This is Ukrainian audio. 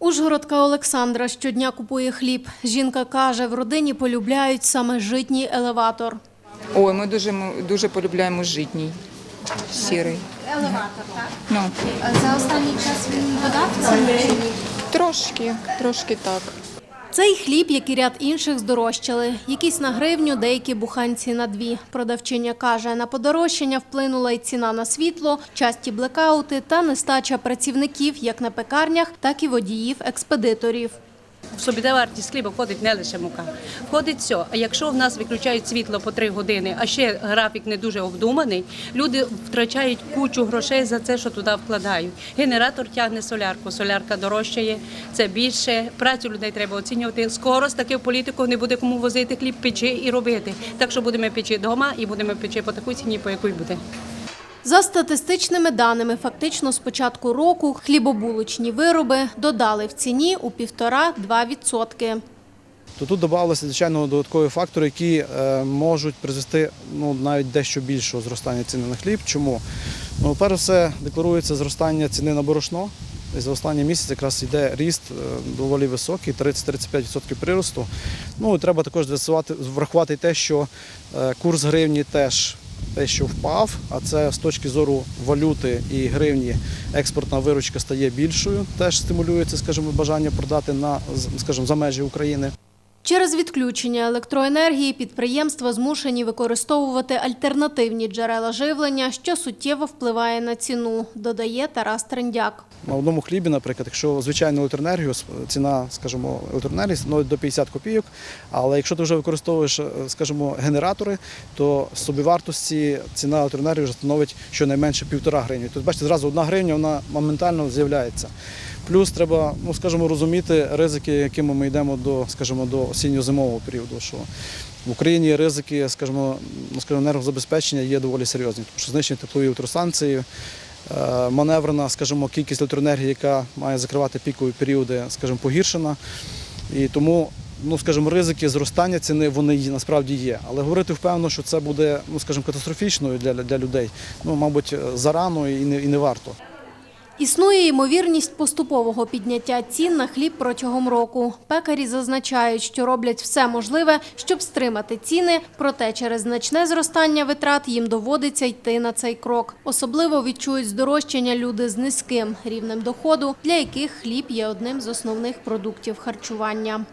Ужгородка Олександра щодня купує хліб. Жінка каже, в родині полюбляють саме житній елеватор. Ой, ми дуже, дуже полюбляємо житній, сірий. Елеватор, так? Ну, За останній час він додав трошки, трошки так. Цей хліб, як і ряд інших, здорожчали. Якісь на гривню, деякі буханці на дві. Продавчиня каже, на подорожчання вплинула й ціна на світло, часті блекаути та нестача працівників як на пекарнях, так і водіїв-експедиторів. В собівартість хліба входить не лише мука, входить все. А якщо в нас виключають світло по три години, а ще графік не дуже обдуманий, люди втрачають кучу грошей за це, що туди вкладають. Генератор тягне солярку, солярка дорожчає, це більше. Працю людей треба оцінювати. Скоро з таким політиком не буде кому возити хліб, печи і робити. Так що будемо печи вдома і будемо печи по такій ціні, по якій буде. За статистичними даними, фактично з початку року хлібобулочні вироби додали в ціні у півтора-два відсотки. то тут додавалися, звичайно, додаткові фактори, які е, можуть призвести ну, навіть дещо більшого зростання ціни на хліб. Чому? Ну, перш все, декларується зростання ціни на борошно. І за останній місяць якраз йде ріст е, доволі високий, 30-35% приросту. Ну і треба також врахувати те, що е, курс гривні теж те, що впав, а це з точки зору валюти і гривні експортна виручка стає більшою, теж стимулюється, скажімо, бажання продати на скажімо, за межі України. Через відключення електроенергії підприємства змушені використовувати альтернативні джерела живлення, що суттєво впливає на ціну, додає Тарас Трендяк. На одному хлібі, наприклад, якщо звичайну електроенергію, ціна, скажімо, електроенергії становить до 50 копійок, але якщо ти вже використовуєш, е, скажімо, генератори, то собівартості ціна електроенергії вже становить щонайменше півтора гривні. Тобто, бачите, зразу одна гривня вона моментально з'являється. Плюс треба, ну скажімо, розуміти ризики, якими ми йдемо до, скажімо, до осінньо-зимового періоду. Що в Україні ризики, скажімо, ну, скажімо, енергозабезпечення є доволі серйозні, тому що знищення теплової електростанції, Е, маневрена, скажімо, кількість електроенергії, яка має закривати пікові періоди, скажімо, погіршена. І тому, ну скажімо, ризики зростання ціни вони насправді є. Але говорити впевнено, що це буде, ну скажімо, катастрофічною для, для людей, ну, мабуть, зарано і не, і не варто. Існує ймовірність поступового підняття цін на хліб протягом року. Пекарі зазначають, що роблять все можливе, щоб стримати ціни, проте через значне зростання витрат їм доводиться йти на цей крок. Особливо відчують здорожчання люди з низьким рівнем доходу, для яких хліб є одним з основних продуктів харчування.